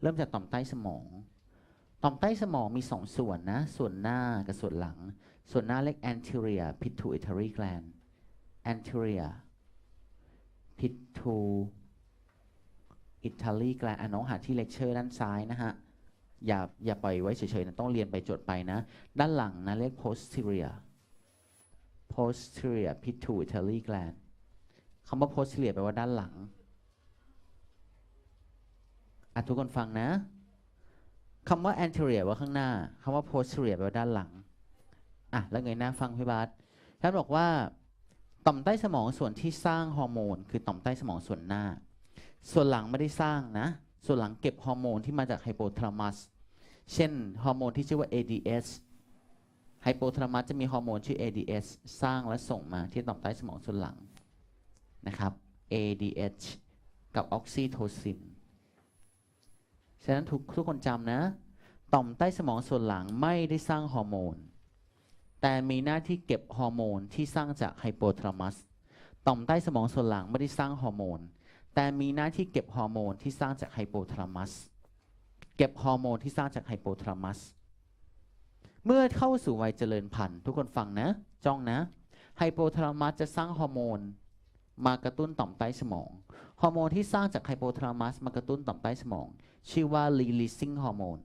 เริ่มจากต่อมใต้สมอง ต่อมใต้สมองมีสองส่วนนะ ส่วนหน้ากับส่วนหลัง ส่วนหน้าเรียก anterior pituitary gland anterior pituitary gland อะน้องหาที่เลคเชอร์ด้านซ้ายนะฮะ อย่าอย่าปล่อยไว้เฉยๆนะ ต้องเรียนไปจดไปนะ ด้านหลังนะเรียก posterior posterior pituitary gland คำว่า posterior แปลว่าด้านหลัง อะทุกคนฟังนะคำว่า anterior ว่าข้างหน้าคำว่า posterior ว่าด้านหลังอะแล้วเงยหน้าฟังพี่บาสท่านบอกว่าต่อมใต้สมองส่วนที่สร้างฮอร์โมน คือต่อมใต้สมองส่วนหน้า ส่วนหลังไม่ได้สร้างนะ ส่วนหลังเก็บฮอร์โมนที่มาจากไฮโปทาลามัสเช่นฮอร์โมนที่ชื่อว่า ADS ไฮโปทาลามัสจะมีฮอร์โมนชื่อ ADS สร้างและส่งมาที่ต่อมใต้สมองส่วนหลังนะครับ ADH กับออกซิโทซิน ฉะนั้นทุกทุกคนจำนะ ต่อมใต้สมองส่วนหลังไม่ได้สร้างฮอร์โมน แต่มีหน้าที่เก็บฮอร์โมนที่สร้างจากไฮโปทาลามัส ต่อมใต้สมองส่วนหลังไม่ได้สร้างฮอร์โมน แต่มีหน้าที่เก็บฮอร์โมนที่สร้างจากไฮโปทาลามัส เก็บฮอร์โมนที่สร้างจากไฮโปทาลามัส เมื่อเข้าสู่วัยเจริญพันธุ์ ทุกคนฟังนะ จ้องนะ ไฮโปทาลามัสจะสร้างฮอร์โมนมากระตุ้นต่อมใต้สมอง ฮอร์โมนที่สร้างจากไฮโปทาลามัสมากระตุ้นต่อมใต้สมอง ชื่อว่า releasing hormone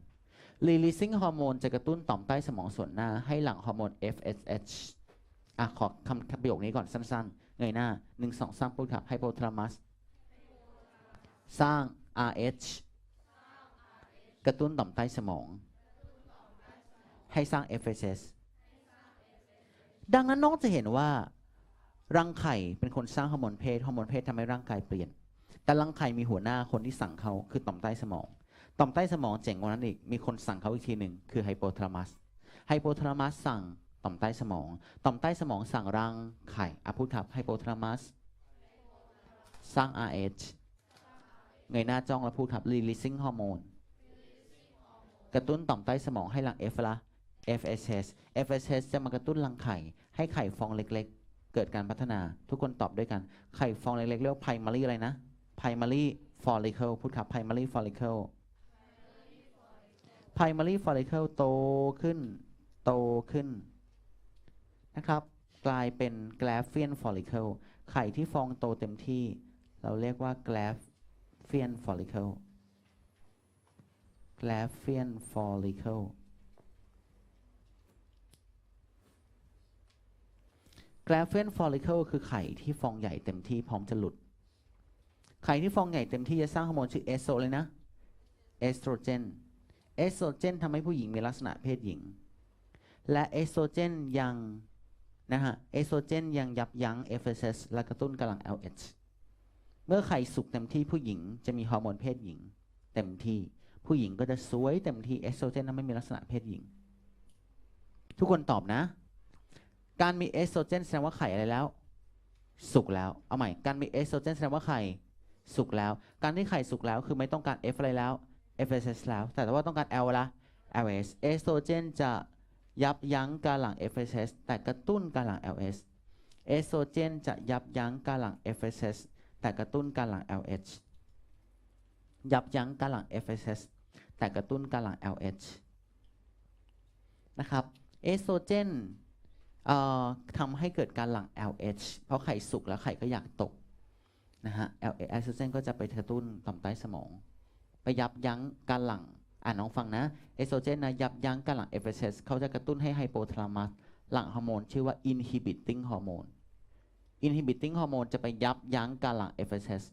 releasing hormone จะกระตุ้นต่อมใต้สมองส่วนหน้าให้หลั่งฮอร์โมน FSH อะขอคำประโยคนี้ก่อนสั้นๆ เงยหน้าหนึ่งสองสามพูดครับไฮโปทาลามัสสร้าง RH กระตุ้นต่อมใต้สมอง ให้สร้าง FSH ดังนั้นน้องจะเห็นว่ารังไข่เป็นคนสร้างฮอร์โมนเพศฮอร์โมนเพศทำให้ร่างกายเปลี่ยน แต่รังไข่มีหัวหน้าคนที่สั่งเขาคือต่อมใต้สมอง ต่อมใต้สมองเจ๋งกว่านั้นอีก มีคนสั่งเขาอีกทีหนึ่งคือไฮโปทาลามัส ไฮโปทาลามัสสั่งต่อมใต้สมอง ต่อมใต้สมองสั่งรังไข่อพูดครับไฮโปทาลามัสสร้าง RH เงยหน้าจ้องแล้วพูดครับ releasing hormone กระตุ้นต่อมใต้สมองให้หลัง F ละ FSH FSH จะมากระตุ้นรังไข่ ให้ไข่ฟองเล็กๆ เกิดการพัฒนา ทุกคนตอบด้วยกัน ไข่ฟองเล็กๆเรียกว่า primary อะไรนะ primary follicle พูดครับ primary follicle primary follicle โตขึ้น โตขึ้นนะครับ กลายเป็น Graafian follicle ไข่ที่ฟองโตเต็มที่ เราเรียกว่า Graafian follicle Graafian follicle Graafian follicle คือไข่ที่ฟองใหญ่เต็มที่พร้อมจะหลุด ไข่ที่ฟองใหญ่เต็มที่จะสร้างฮอร์โมนชื่อเอสโตรเลยนะ เอสโตรเจน เอสโตรเจนทำให้ผู้หญิงมีลักษณะเพศหญิง และเอสโตรเจนยังนะฮะ เอสโตรเจนยังยับยั้ง FSH และกระตุ้นกำลัง LH เมื่อไข่สุกเต็มที่ผู้หญิงจะมีฮอร์โมนเพศหญิง เต็มที่ผู้หญิงก็จะสวยเต็มที่เอสโตรเจนนั้นไม่มีลักษณะเพศหญิง ทุกคนตอบนะ การมีเอสโตรเจนแสดงว่าไข่อะไรแล้ว สุกแล้ว เอาใหม่ การมีเอสโตรเจนแสดงว่าไข่ สุกแล้ว การที่ไข่สุกแล้วคือไม่ต้องการ F อะไรแล้ว FSH แล้ว แต่ว่าต้องการ L ละ LS เอสโตรเจนจะยับยั้งการหลั่ง FSH แต่กระตุ้นการหลั่ง LS เอสโตรเจนจะยับยั้งการหลั่ง FSH แต่กระตุ้นการหลั่ง LH ยับยั้งการหลั่ง FSH แต่กระตุ้นการหลั่ง LH นะครับ เอสโตรเจนเอ่อทำให้เกิดการหลั่ง LH เพราะไข่สุกแล้วไข่ก็อยากตก นะฮะ LH เอสโตรเจนก็จะไปกระตุ้นต่อมใต้สมอง ไปยับยั้งการหลั่งอ่านน้องฟังนะเอสโตรเจนนะยับยั้งการหลั่ง FSH เขาจะกระตุ้นให้ไฮโปทาลามัสหลั่งฮอร์โมนชื่อว่า inhibiting hormone inhibiting hormone จะไปยับยั้งการหลั่ง FSH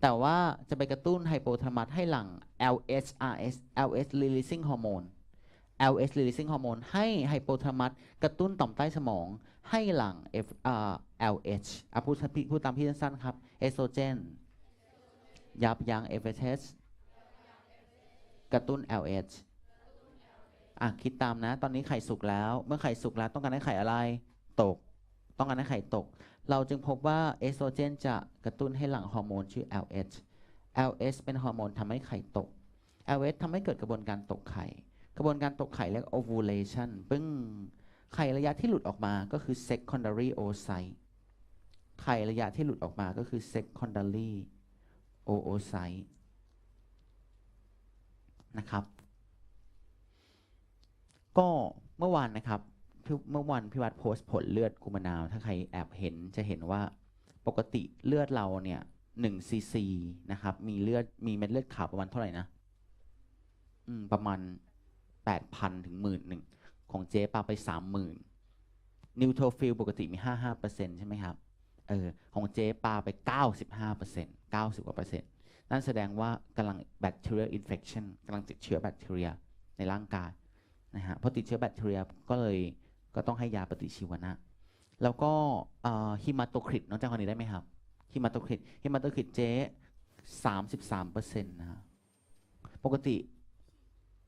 แต่ว่าจะไปกระตุ้นไฮโปทาลามัสให้หลั่ง LHRS LH releasing hormone LH releasing hormone ให้ไฮโปทาลามัสกระตุ้นต่อมใต้สมอง ให้หลั่ง F อ่า LH อะพูดพูดตามพี่สั้นๆครับ เอสโตรเจน ยับยั้ง FSH กระตุ้น LH อะคิดตามนะ ตอนนี้ไข่สุกแล้ว เมื่อไข่สุกแล้วต้องการให้ไข่อะไร ตก ต้องการให้ไข่ตก เราจึงพบว่าเอสโตรเจนจะกระตุ้นให้หลั่งฮอร์โมนชื่อ LH LH เป็นฮอร์โมนทำให้ไข่ตก LH ทำให้เกิดกระบวนการตกไข่ กระบวนการตกไข่เรียก ovulation ปึ้ง ไข่ระยะที่หลุดออกมาก็คือ secondary oocyte ไข่ระยะที่หลุดออกมาก็คือ secondary oocyte นะครับ ก็เมื่อวานนะครับเมื่อวานพี่วัดโพสต์ผลเลือดกุมานาว ถ้าใครแอบเห็นจะเห็นว่าปกติเลือดเราเนี่ยหนึ่งซีซีนะครับ มีเลือดมีเม็ดเลือดขาวประมาณเท่าไหร่นะอืมประมาณแปดพันถึงหมื่นหนึ่งของเจ๊ปาไปสามหมื่นนิวโทรฟิลปกติมีห้าห้าเปอร์เซ็นใช่ไหมครับ เออของเจ๊ปาไปเก้าสิบห้าเปอร์เซ็นต์เก้าสิบกว่าเปอร์เซ็นต์นั่นแสดงว่ากำลัง bacterial infection กำลังติดเชื้อแบคทีเรียในร่างกายนะฮะพอติดเชื้อแบคทีเรียก็เลยก็ต้องให้ยาปฏิชีวนะ แล้วก็ฮิมาโตคริตน้องจำคนนี้ได้ไหมครับฮิมาโตคริตฮิมาโตคริตเจ๊สามสิบสามเปอร์เซ็นต์นะฮะปกติ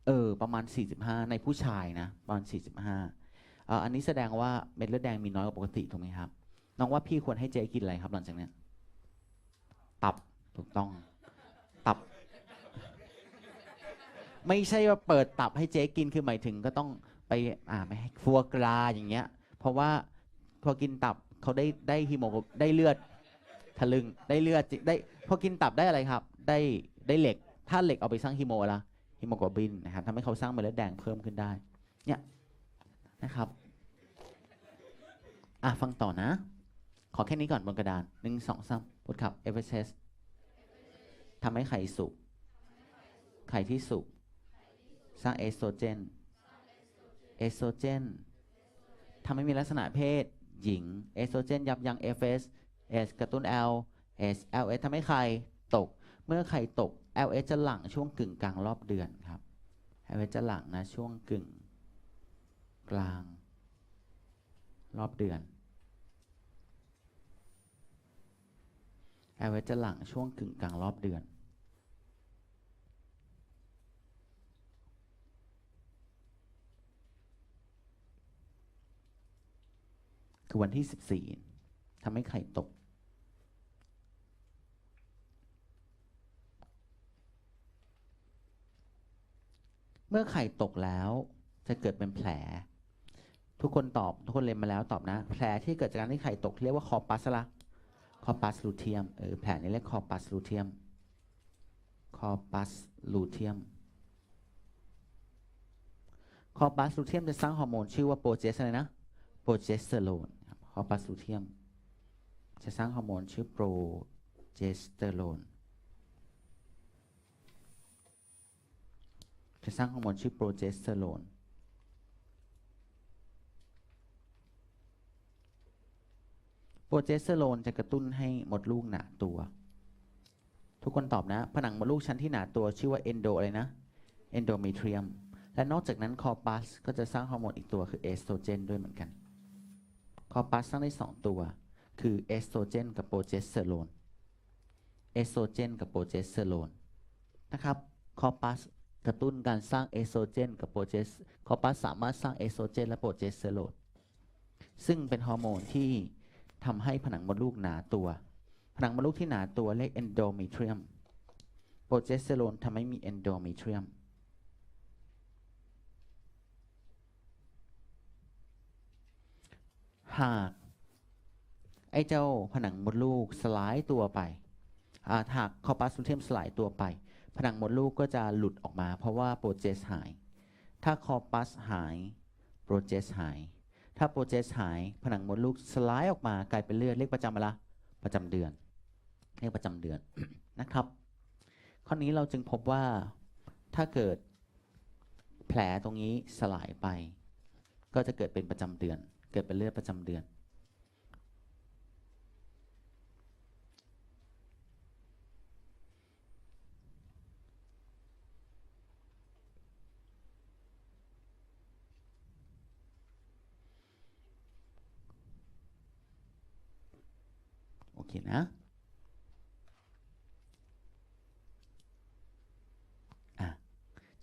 เออประมาณ 45 ในผู้ชายนะประมาณ45อออันนี้แสดงว่าเม็ดเลือดแดงมีน้อยกว่าปกติถูกไหมครับ น้องว่าพี่ควรให้เจ๊กินอะไรครับหลังจากนี้ตับถูกต้อง ตับ ไม่ใช่ว่าเปิดตับให้เจ๊กินคือหมายถึงก็ต้องไปอ่าไม่ให้ฟัวกราอย่างเงี้ย เพราะว่าพอกินตับเขาได้ได้ฮีโมโกได้เลือดทะลึงได้เลือดได้พอกินตับได้อะไรครับ ได้ได้เหล็ก ถ้าเหล็กเอาไปสร้างฮีโมละฮีโมโกลบินนะครับทำให้เขาสร้างเม็ดเลือดแดงเพิ่มขึ้นได้ เนี่ยนะครับ อะฟังต่อนะ ขอแค่นี้ก่อนบนกระดานหนึ่งสองสามพูดครับเอเวอเรสต์ทำให้ไข่สุก ไข่ที่สุก สร้างเอสโตรเจน เอสโตรเจนทำให้มีลักษณะเพศ หญิง เอสโตรเจนยับยั้ง FS S กระตุ้น L S LS ทำให้ไข่ตก เมื่อไข่ตก LS จะหลั่งช่วงกึ่งกลางรอบเดือนครับ LS จะหลั่งนะช่วงกึ่ง กลาง รอบเดือน LS จะหลังช่วงกึ่งกลางรอบเดือน คือวันที่ 14ทำให้ไข่ตก เมื่อไข่ตกแล้วจะเกิดเป็นแผล ทุกคนตอบ ทุกคนเรียนมาแล้วตอบนะ แผลที่เกิดจากการที่ไข่ตกเรียกว่าคอปัสละ คอปัสลูเทียมเออแผลนี้เรียกคอปัสลูเทียมคอปัสลูเทียมคอปัสลูเทียมจะสร้างฮอร์โมนชื่อว่าโปรเจสอะไรนะโปรเจสเตอโรนคอปัสลูเทียม จะสร้างฮอร์โมนชื่อโปรเจสเตอโรนจะสร้างฮอร์โมนชื่อโปรเจสเตอโรน โปร เจสเตอโรนจะกระตุ้นให้มดลูกหนาตัว ทุกคนตอบนะ ผนังมดลูกชั้นที่หนาตัวชื่อว่าเอนโดอะไรนะเอนโดเมทริยมและนอกจากนั้นคอปัสก็จะสร้างฮอร์โมนอีกตัวคือเอสโตรเจนด้วยเหมือนกัน คอปัสสร้างได้ 2 ตัว คือเอสโตรเจนกับโปรเจสเตอโรน เอสโตรเจนกับโปรเจสเตอโรนนะครับ คอปัสกระตุ้นการสร้างเอสโตรเจนกับโปรเจส คอปัสสามารถสร้างเอสโตรเจนและโปรเจสเตอโรน ซึ่งเป็นฮอร์โมนที่ ทำให้ผนังมดลูกหนาตัว ผนังมดลูกที่หนาตัวเรียกเอนโดเมทริยมโปรเจสเตอโรนทำให้มีเอนโดเมทริยมหากไอ้เจ้าผนังมดลูกสลายตัวไปอ่าหากคอปัสลูเทียมสลายตัวไป ผนังมดลูกก็จะหลุดออกมา เพราะว่าโปรเจสหาย ถ้าคอปัสหาย โปรเจสหาย ถ้าโปรเจสหายผนังมดลูกสลายออกมากลายเป็นเลือดเรียกประจำอะไรละประจำเดือนเรียกประจำเดือนนะครับ ข้อนี้เราจึงพบว่าถ้าเกิดแผลตรงนี้สลายไป ก็จะเกิดเป็นประจำเดือน เกิดเป็นเลือดประจำเดือน โอเคนะ อะ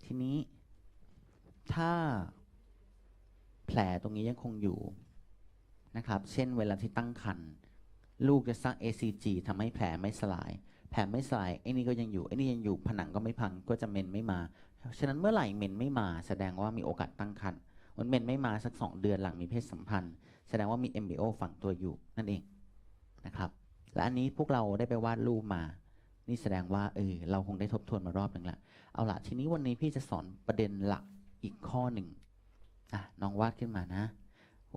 ทีนี้ ถ้าแผลตรง นี้ยังคงอยู่นะครับ เช่นเวลาที่ตั้งครรภ์ลูกจะสร้าง ACG ทำให้แผลไม่สลาย แผลไม่สลายไอ้นี่ก็ยังอยู่ไอ้นี่ยังอยู่ผนังก็ไม่พังก็จะเมนไม่มา ฉะนั้นเมื่อไหร่เมนไม่มาแสดงว่ามีโอกาสตั้งครรภ์มันเมนไม่มาสักสองเดือนหลังมีเพศสัมพันธ์ แสดงว่ามี MBO ฝังตัวอยู่นั่นเองนะครับ และอันนี้พวกเราได้ไปวาดรูปมา นี่แสดงว่าเออเราคงได้ทบทวนมารอบหนึ่งละเอาละทีนี้วันนี้พี่จะสอนประเด็นหลักอีกข้อหนึ่ง อะน้องวาดขึ้นมานะ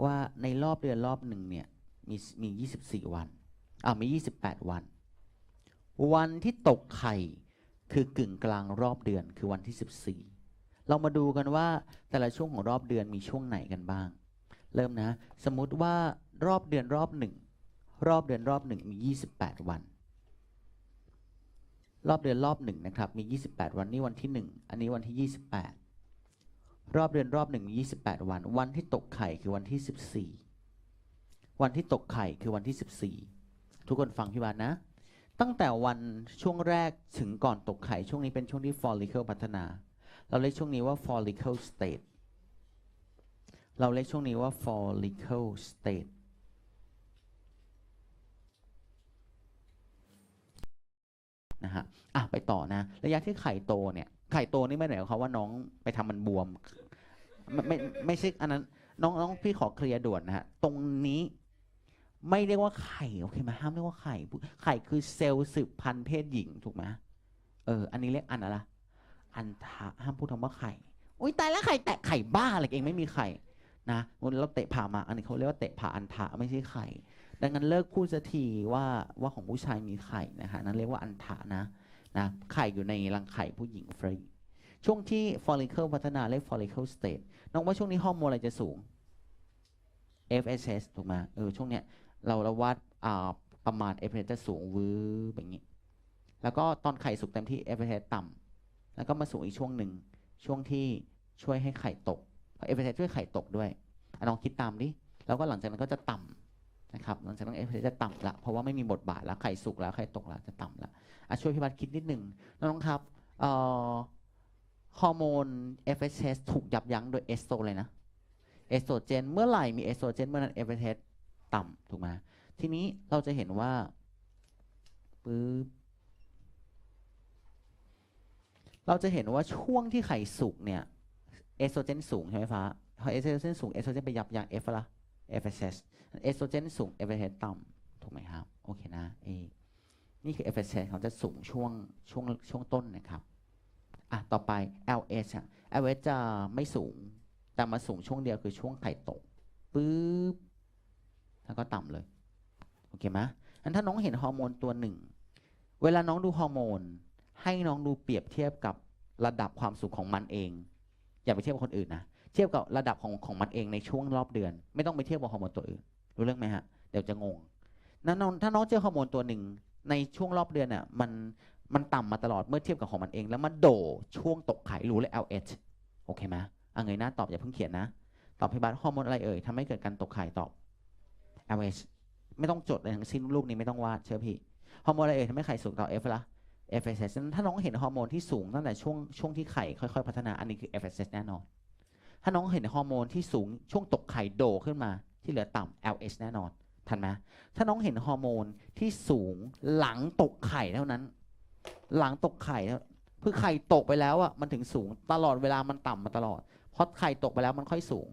ว่าในรอบเดือนรอบหนึ่งเนี่ยมีมี 24 วันอ่ามี 28 วัน วันที่ตกไข่คือกึ่งกลางรอบเดือนคือวันที่ 14 เรามาดูกันว่าแต่ละช่วงของรอบเดือนมีช่วงไหนกันบ้าง เริ่มนะ สมมุติว่ารอบเดือนรอบหนึ่งรอบเดือนรอบหนึ่งมี 28 วัน รอบเดือนรอบหนึ่งนะครับมี 28 วันนี่วันที่ 1 อันนี้วันที่ 28 รอบเดือนรอบหนึ่งมี28วัน วันที่ตกไข่คือวันที่14วันที่ตกไข่คือวันที่14ทุกคนฟังพี่บานนะ ตั้งแต่วันช่วงแรกถึงก่อนตกไข่ช่วงนี้เป็นช่วงที่ follicle พัฒนา เราเรียกช่วงนี้ว่า follicle state เราเรียกช่วงนี้ว่า follicle state นะฮะ อะ ไปต่อนะ ระยะที่ไข่โตเนี่ย ไข่โตนี่ไม่ได้หมายความว่าน้องไปทำมันบวมไม่ไม่ไม่ใช่อันนั้น น้องน้องพี่ขอเคลียร์ด่วนนะฮะตรงนี้ไม่เรียกว่าไข่โอเคไหมห้ามเรียกว่าไข่ไข่คือเซลล์สืบพันธุ์เพศหญิงถูกไหมเออ อันนี้เรียกอันอะไรอันทะห้ามพูดคำว่าไข่อุ้ยตายแล้วไข่แตะไข่บ้าอะไรเองไม่มีไข่นะเราเตะผ่ามาอันนี้เขาเรียกว่าเตะผ่าอันทะไม่ใช่ไข่ ดังนั้นเลิกพูดสักทีว่าว่าของผู้ชายมีไข่นะฮะนั่นเรียกว่าอันทะนะ นะไข่อยู่ในรังไข่ผู้หญิงฟรี ช่วงที่ follicle พัฒนาเรียก follicle state น้องว่าช่วงนี้ฮอร์โมนอะไรจะสูง FSH ถูกไหมเออช่วงเนี้ยเราเราวัดอ่าประมาณ FSH จะสูงวื้อแบบนี้ แล้วก็ตอนไข่สุกเต็มที่ FSH ต่ำแล้วก็มาสูงอีกช่วงหนึ่งช่วงที่ช่วยให้ไข่ตกเพราะ FSH ช่วยไข่ตกด้วยอะลองคิดตามดิแล้วก็หลังจากนั้นก็จะต่ำ นะครับหลังจากนั้น FSH จะต่ำละเพราะว่าไม่มีบทบาทแล้วไข่สุกแล้วไข่ตกแล้วจะต่ำละอะช่วยพี่บัตคิดนิดหนึ่งน้องๆครับเอ่อฮอร์โมน FSH ถูกยับยั้งโดยเอสโตรเลยนะเอสโตรเจนเมื่อไหร่มีเอสโตรเจนเมื่อนั้น FSH ต่ำถูกไหมทีนี้เราจะเห็นว่าปึ๊บเราจะเห็นว่าช่วงที่ไข่สุกเนี่ยเอสโตรเจนสูงใช่ไหมฟ้าพอเอสโตรเจนสูงเอสโตรเจนไปยับยั้ง F ละ FSH เอสโตรเจนสูง FSH ต่ำถูกไหมครับ โอเคนะเอนี่คือ FSH เขาจะสูงช่วงช่วงช่วงต้นนะครับ อะ ต่อไป LH อะ LH จะไม่สูง แต่มาสูงช่วงเดียวคือช่วงไข่ตกปึ๊บแล้วก็ต่ำเลย โอเคไหมอันถ้าน้องเห็นฮอร์โมนตัวหนึ่ง เวลาน้องดูฮอร์โมน ให้น้องดูเปรียบเทียบกับระดับความสูงของมันเอง อย่าไปเทียบกับคนอื่นนะ เทียบกับระดับของของมันเองในช่วงรอบเดือน ไม่ต้องไปเทียบกับฮอร์โมนตัวอื่นรู้เรื่องไหมฮะเดี๋ยวจะงงนั้นองถ้าน้องเจอฮอร์โมนตัวหนึ่งในช่วงรอบเดือนอะมันมันต่ำมาตลอดเมื่อเทียบกับของมันเอง แล้วมันโดช่วงตกไข่รู้เลย LH โอเคไหมอะเงยหน้าตอบอย่าเพิ่งเขียนนะ ตอบพี่บัสฮอร์โมนอะไรเอ่ยทำให้เกิดการตกไข่ตอบ LH ไม่ต้องจดอะไรทั้งสิ้นลูกนี้ไม่ต้องวาดเชื่อพี่ฮอร์โมนอะไรเอ่ยทำให้ไข่สูงต่อ F ละ FSH ถ้าน้องเห็นฮอร์โมนที่สูงตั้งแต่ช่วงช่วงที่ไข่ค่อยๆ พัฒนาอันนี้คือ FSH แน่นอน ถ้าน้องเห็นฮอร์โมนที่สูงช่วงตกไข่โดขึ้นมา ที่เหลือต่ำ LH แน่นอนทันไหมถ้าน้องเห็นฮอร์โมนที่สูงหลังตกไข่เท่านั้น หลังตกไข่เท่าคือไข่ตกไปแล้วอะมันถึงสูงตลอดเวลามันต่ำมาตลอดเพราะไข่ตกไปแล้วมันค่อยสูง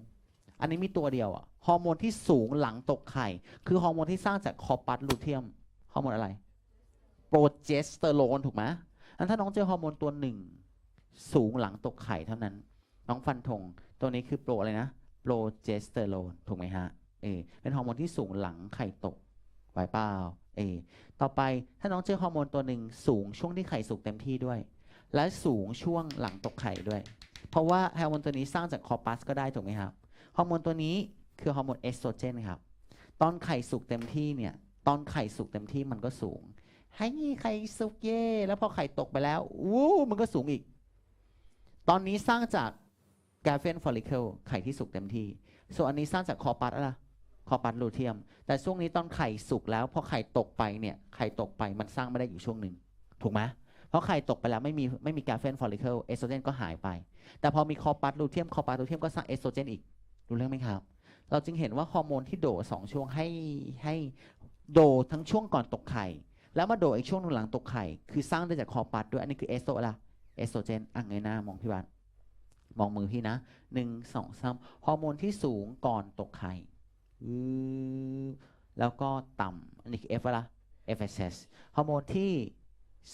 อันนี้มีตัวเดียวอะฮอร์โมนที่สูงหลังตกไข่ คือฮอร์โมนที่สร้างจากคอปัสลูเทียมฮอร์โมนอะไร โปรเจสเตอโรนถูกไหมอันถ้าน้องเจอฮอร์โมนตัวหนึ่งสูงหลังตกไข่เท่านั้น น้องฟันธง ตัวนี้คือโปรอะไรนะโปรเจสเตอโรนถูกไหมฮะเออเป็นฮอร์โมนที่สูงหลังไข่ตกไหวเปล่าเออต่อไปถ้าน้องเจอฮอร์โมนตัวหนึ่งสูงช่วงที่ไข่สุกเต็มที่ด้วย และสูงช่วงหลังตกไข่ด้วย เพราะว่าฮอร์โมนตัวนี้สร้างจากคอปัสก็ได้ถูกไหมครับฮอร์โมนตัวนี้คือฮอร์โมนเอสโตรเจนครับตอนไข่สุกเต็มที่เนี่ยตอนไข่สุกเต็มที่มันก็สูง ให้ไข่สุกเย่แล้วพอไข่ตกไปแล้ววู้มันก็สูงอีก ตอนนี้สร้างจาก กาเฟนฟอลิเคิลไข่ที่สุกเต็มที่ส่วนอันนี้สร้างจากคอปัสอะไรคอปัสลูเทียม แต่ช่วงนี้ตอนไข่สุกแล้วพอไข่ตกไปเนี่ยไข่ตกไปมันสร้างไม่ได้อยู่ช่วงหนึ่งถูกไหมเพราะไข่ตกไปแล้วไม่มีไม่มีกาเฟนฟอลิเคิลเอสโตรเจนก็หายไป แต่พอมีคอปัสลูเทียมคอปัสลูเทียมก็สร้างเอสโตรเจนอีกรู้เรื่องไหมครับ เราจึงเห็นว่าฮอร์โมนที่โดสองช่วงให้ให้โดทั้งช่วงก่อนตกไข่ แล้วมาโดอีกช่วงหนึ่งหลังตกไข่ คือสร้างได้จากคอปัสด้วยอันนี้คือเอสโตรละเอสโตรเจนอะเงยหน้ามองพี่บัน มองมือพี่นะหนึ่งสองสามฮอร์โมนที่สูงก่อนตกไข่แล้วก็ต่ำอันนี้คือ F ละ FSS ฮอร์โมนที่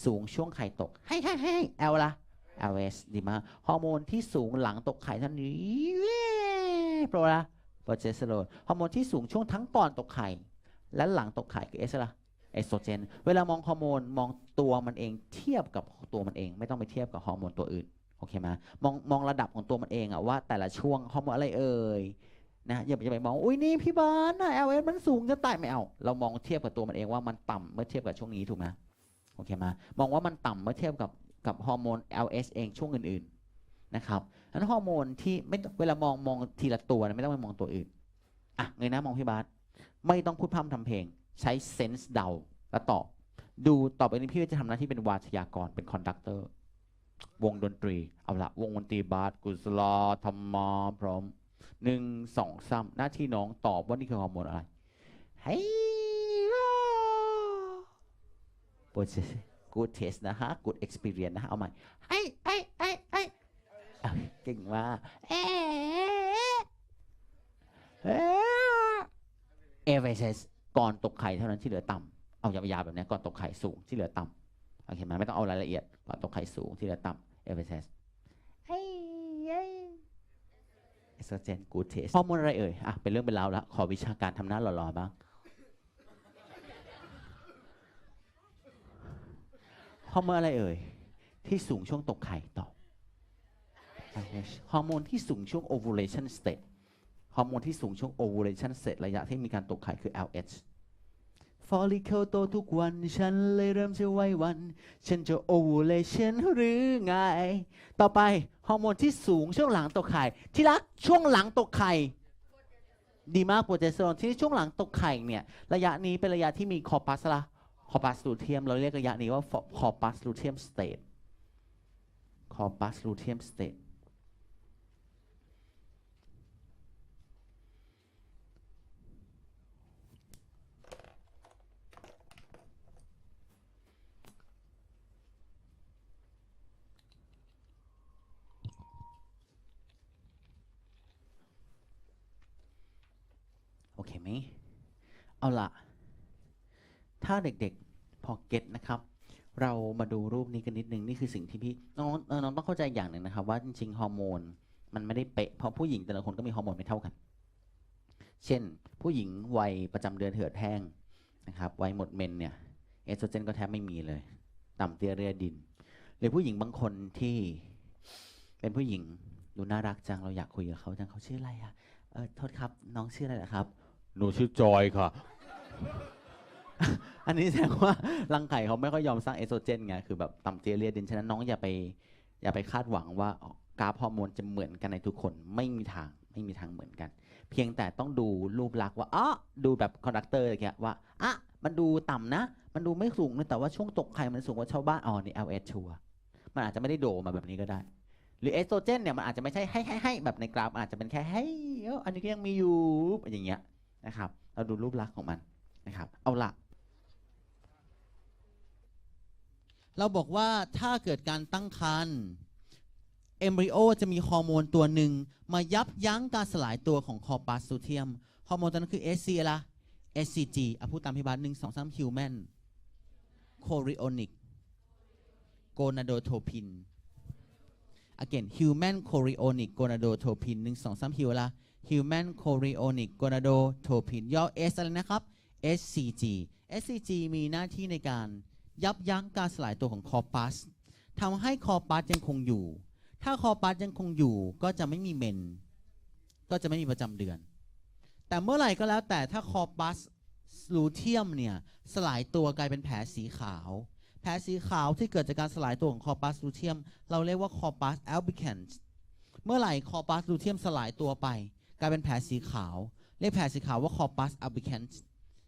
สูงช่วงไข่ตก ให้ให้ให้แอลละ LS ดีมากฮอร์โมนที่สูงหลังตกไข่ท่านนี้โปรละโปรเจสเตอโรนฮอร์โมนที่สูงช่วงทั้งก่อนตกไข่ และหลังตกไข่คือเอสละเอสโตรเจน เวลามองฮอร์โมน มองตัวมันเองเทียบกับตัวมันเอง ไม่ต้องไปเทียบกับฮอร์โมนตัวอื่น โอเคไหมมองมองระดับของตัวมันเองอะว่าแต่ละช่วงฮอร์โมนอะไรเอ่ยนะอย่าไปมองอุ้ยนี่พี่บาสนะ LS มันสูงจะตายไม่เอา เรามองเทียบกับตัวมันเองว่ามันต่ำเมื่อเทียบกับช่วงนี้ถูกไหมโอเคไหมมองว่ามันต่ำเมื่อเทียบกับกับฮอร์โมน LS เองช่วงอื่นๆนะครับนั้นฮอร์โมนที่ไม่เวลามองมองทีละตัวนะไม่ต้องไปมองตัวอื่นอะเงยหน้ามองพี่บาสไม่ต้องพูดพร่ำทำเพลง ใช้เซนส์เดาและตอบดูต่อไปนี้พี่จะทำหน้าที่เป็นวาทยากรเป็นคอนดักเตอร์ วงดนตรี เอาละวงดนตรีบาสกุศลธรรมาพร้อมหนึ่งสองสามหน้าที่น้องตอบว่านี่คือฮอร์โมนอะไรเฮ้ยโปรเจส good taste นะฮะ good experience นะฮะเอาใหม่ไอ้ไอ้ไอ้ไอ้เอาเก่งมากเอ๊ะเอ๊ะเอเวเซสก่อนตกไข่เท่านั้นที่เหลือต่ำเอายาวๆแบบนี้ก่อนตกไข่สูงที่เหลือต่ำ โอเคไหมไม่ต้องเอารายละเอียดก่อนตกไข่สูงที่เหลือต่ำเอเวเซสเฮ้ยเฮ้ยเอสโตรเจน good taste ฮอร์โมนอะไรเอ่ยอะเป็นเรื่องเป็นราวแล้วขอวิชาการทำหน้าหล่อๆบ้างฮอร์โมนอะไรเอ่ย ที่สูงช่วงตกไข่ตอบ LH ฮอร์โมนที่สูงช่วง ovulation state ฮอร์โมนที่สูงช่วง ovulation state ระยะที่มีการตกไข่คือ LH follicle โตทุกวัน ฉันเลยเริ่มจะไว้วัน ฉันจะ ovulation หรือไง ต่อไปฮอร์โมนที่สูงช่วงหลังตกไข่ ที่รักช่วงหลังตกไข่ ดีมากโปรเจสเตอโรนที่ช่วงหลังตกไข่เนี่ย ระยะนี้เป็นระยะที่มีคอปัสละคอปัสลูเทียม เราเรียกระยะนี้ว่าคอปัสลูเทียมสเตทคอปัสลูเทียมสเตทโอเคไหม เอาละถ้าเด็กๆพอเก็ตนะครับ เรามาดูรูปนี้กันนิดนึงนี่คือสิ่งที่พี่น้องน้องต้องเข้าใจอย่างหนึ่งนะครับ ว่าจริงๆฮอร์โมนมันไม่ได้เป๊ะเพราะผู้หญิงแต่ละคนก็มีฮอร์โมนไม่เท่ากัน เช่น ผู้หญิงวัยประจำเดือนเหือดแห้งนะครับวัยหมดเมนเนี่ยเอสโตรเจนก็แทบไม่มีเลย ต่ำเตี้ยเรียดิน หรือผู้หญิงบางคนที่เป็นผู้หญิงดูน่ารักจังเราอยากคุยกับเขาจังเขาชื่ออะไรอะเออโทษครับน้องชื่ออะไรนะครับ หนูชื่อจอยค่ะ อันนี้แสดงว่ารังไข่เขาไม่ค่อยยอมสร้างเอสโตรเจนไงคือแบบต่ำเตี้ยเรียดินฉะนั้นน้องอย่าไปอย่าไปคาดหวังว่ากราฟฮอร์โมนจะเหมือนกันในทุกคนไม่มีทางไม่มีทางเหมือนกัน เพียงแต่ต้องดูรูปลักษณ์ว่าอ๋อดูแบบคอนดักเตอร์อย่างเงี้ยว่าอะมันดูต่ำนะ มันดูไม่สูงนะแต่ว่าช่วงตกไข่มันสูงกว่าชาวบ้านอ๋อนี่ LS ชัวร์มันอาจจะไม่ได้โดมาแบบนี้ก็ได้ หรือเอสโตรเจนเนี่ยมันอาจจะไม่ใช่ให้ให้ให้แบบในกราฟอาจจะเป็นแค่ให้เอ้าอันนี้ก็ยังมีอยู่อย่างเงี้ย นะครับ เราดูรูปลักษณ์ของมันนะครับ เอาละเราบอกว่าถ้าเกิดการตั้งครรภ์เอมบริโอจะมีฮอร์โมนตัวหนึ่ง มายับยั้งการสลายตัวของคอปัสซูเทียม ฮอร์โมนตัวนั้นคือ SC อะไร SCG อะพูดตามพี่บาสหนึ่งสองสามฮิวแมนโคริโอนิกโกนาโดโทพิน again human chorionic gonadotropin หนึ่งสองสามฮิวละ human chorionic gonadotropin ย่อ S อะไรนะครับ SCG SCG มีหน้าที่ในการยับยั้งการสลายตัวของคอปัสทำให้คอปัสยังคงอยู่ ถ้าคอปัสยังคงอยู่ก็จะไม่มีเมน ก็จะไม่มีประจำเดือน แต่เมื่อไหร่ก็แล้วแต่ถ้าคอปัสลูเทียมเนี่ยสลายตัวกลายเป็นแผลสีขาว แผลสีขาวที่เกิดจากการสลายตัวของคอปัสลูเทียม เราเรียกว่าคอปัสแอลบิ c นเมื่อไหร่คอปัสลูเทียมสลายตัวไป กลายเป็นแผลสีขาว เรียกแผลสีขาวว่าคอปัสอัลบิ c น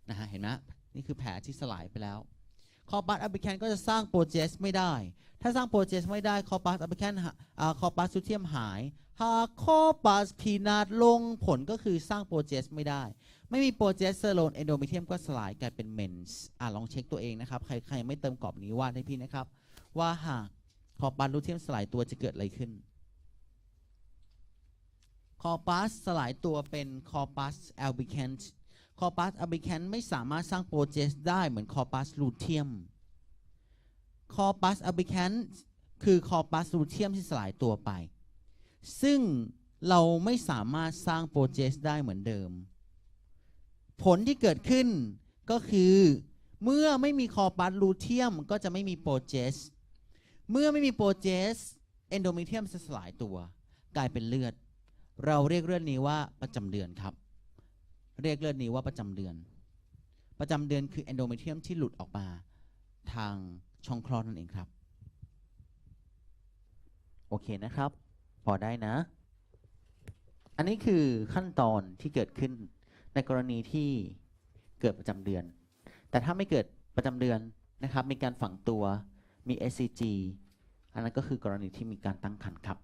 นะฮะเห็นไหมนี่คือแผลที่สลายไปแล้วคอปัสอัลบิ c นก็จะสร้างโปรเจสไม่ได้ ถ้าสร้างโปรเจสไม่ได้คอปัสอัลบิ c นคอปัสลูเทียมหาย หากคอปัสพีนาดลงผลก็คือสร้างโปรเจสไม่ได้ ไม่มีโปรเจสเตอโรนเอนโดเมเทียมก็สลายกลายเป็นเมนส์อะลองเช็คตัวเองนะครับ ใครใครไม่เติมกรอบนี้วาดให้พี่นะครับ ว่าหากคอปัสลูเทียมสลายตัวจะเกิดอะไรขึ้น คอปัสสลายตัวเป็นคอปัสแอลบิแคนคอปัสแอลบิแคนไม่สามารถสร้างโปรเจสได้เหมือนคอปัสลูเทียมโ corpus albicans คือ corpus luteum ที่สลายตัวไป ซึ่งเราไม่สามารถสร้างโปรเจสได้เหมือนเดิม ผลที่เกิดขึ้นก็คือเมื่อไม่มีคอปัสลูเทียมก็จะไม่มีโปรเจส เมื่อไม่มีโปรเจสเอนโดเมเทียมจะสลายตัว กลายเป็นเลือด เราเรียกเลือดนี้ว่าประจำเดือนครับ เรียกเลือดนี้ว่าประจำเดือน ประจำเดือนคือเอนโดเมเทียมที่หลุดออกมาทางช่องคลอดนั่นเองครับ โอเคนะครับ พอได้นะ อันนี้คือขั้นตอนที่เกิดขึ้นในกรณีที่เกิดประจำเดือน แต่ถ้าไม่เกิดประจำเดือนนะครับ มีการฝังตัว มี SCG อันนั้นก็คือกรณีที่มีการตั้งครรภ์ครับ